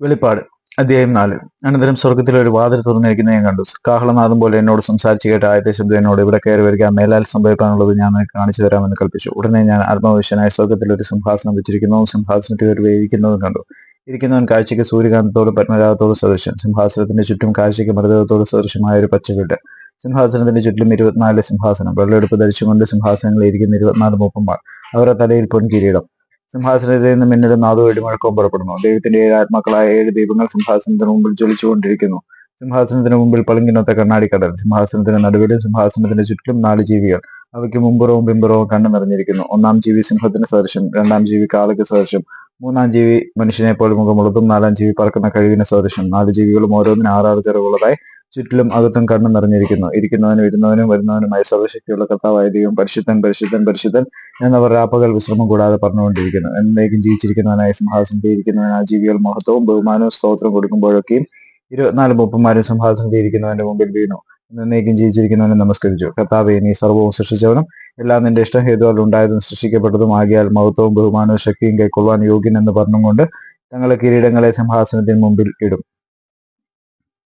വെളിപ്പാട് അധ്യായം നാല്. അനന്തരം സ്വർഗത്തിൽ ഒരു വാതിൽ തുറന്നിരിക്കുന്ന ഞാൻ കണ്ടു. കാഹളനാഥം പോലെ എന്നോട് സംസാരിച്ചു കേട്ട ആദ്യത്തെ ശബ്ദം എന്നോട് ഇവിടെ കയറി വരിക മേലാൽ സംഭവിക്കാനുള്ളത് ഞാൻ നിനക്ക് കാണിച്ചു തരാമെന്ന് കൽപ്പിച്ചു. ഉടനെ ഞാൻ ആത്മവിശ്വനായ സ്വർഗത്തിൽ ഒരു സിംഹാസനം വെച്ചിരിക്കുന്നതും സിംഹാസനത്തിൽ ഒരു വേവിക്കുന്നതും കണ്ടു. ഇരിക്കുന്നവൻ കാഴ്ചയ്ക്ക് സൂര്യകാന്തത്തോട് പത്മരാഗത്തോട് സദൃശ്യം സിംഹാസനത്തിന്റെ ചുറ്റും കാഴ്ചയ്ക്ക് മൃതകത്തോട് സദൃശ്യമായ ഒരു പച്ചവീട് സിംഹാസനത്തിന്റെ ചുറ്റിലും ഇരുപത്തിനാല് സിംഹാസനം. വെള്ളമെടുപ്പ് ധരിച്ചുകൊണ്ട് സിംഹാസനങ്ങളിൽ ഇരിക്കുന്ന ഇരുപത്തിനാല് മൂപ്പന്മാർ. അവരുടെ തലയിൽ പൊൻകിരീടം. സിംഹാസനത്തിൽ നിന്ന് മിന്നലും നാദവും ഇടിമുഴക്കവും പുറപ്പെടുന്നു. ദൈവത്തിന്റെ ഏഴ് ആത്മാക്കളായ ഏഴ് ദീപങ്ങൾ സിംഹാസനത്തിന് മുമ്പിൽ ജ്വലിച്ചുകൊണ്ടിരിക്കുന്നു. സിംഹാസനത്തിന് മുമ്പിൽ പളുങ്കിനൊത്ത കണ്ണാടിക്കടൽ. സിംഹാസനത്തിന് നടുവിലും സിംഹാസനത്തിന്റെ ചുറ്റിലും നാല് ജീവികൾ. അവയ്ക്ക് മുമ്പുറവും പിമ്പുറവും കണ്ണു നിറഞ്ഞിരിക്കുന്നു. ഒന്നാം ജീവി സിംഹത്തിന് സദൃശം രണ്ടാം ജീവി കാളയ്ക്ക് സദൃശം മൂന്നാം ജീവി മനുഷ്യനെ പോലെ മുഖമുള്ളതും നാലാം ജീവി പറക്കുന്ന കഴിവിന് സദൃശം. നാല് ജീവികളും ഓരോന്നിനും ആറാറ് ചെറുകളുള്ളതായി ചുറ്റിലും അകത്തും കണ്ണു നിറഞ്ഞിരിക്കുന്നു. ഇരിക്കുന്നവനും ഇരുന്നവനും വരുന്നവനുമായ സർവശക്തിയുള്ള കർത്താവായ ദൈവം പരിശുദ്ധൻ പരിശുദ്ധൻ പരിശുദ്ധൻ എന്നവർ രാപ്പകൽ വിശ്രമം കൂടാതെ പറഞ്ഞുകൊണ്ടിരിക്കുന്നു. എന്നേക്കും ജീവിച്ചിരിക്കുന്നവനായ സിംഹാസനത്തിൽ ഇരിക്കുന്നവൻ ആ ജീവികൾ മഹത്വവും ബഹുമാനവും സ്തോത്രം കൊടുക്കുമ്പോഴൊക്കെയും ഇരുപത്തിനാല് മുപ്പന്മാരും സിംഹാസനത്തിൽ ഇരിക്കുന്നവന്റെ മുമ്പിൽ വീണു. എന്നേക്കും ജീവിച്ചിരിക്കുന്നവനെ നമസ്കരിച്ചു. കർത്താവെ നീ സർവവും സൃഷ്ടിച്ചവനും എല്ലാം നിന്റെ ഇഷ്ടം ഹേതുവാൽ ഉണ്ടായതും സൃഷ്ടിക്കപ്പെട്ടതും ആകിയാൽ മഹത്വവും ബഹുമാനവും ശക്തിയും കൈക്കൊള്ളുവാൻ യോഗ്യൻ എന്ന് പറഞ്ഞുകൊണ്ട് തങ്ങളെ കിരീടങ്ങളെ സിംഹാസനത്തിന് മുമ്പിൽ ഇടും.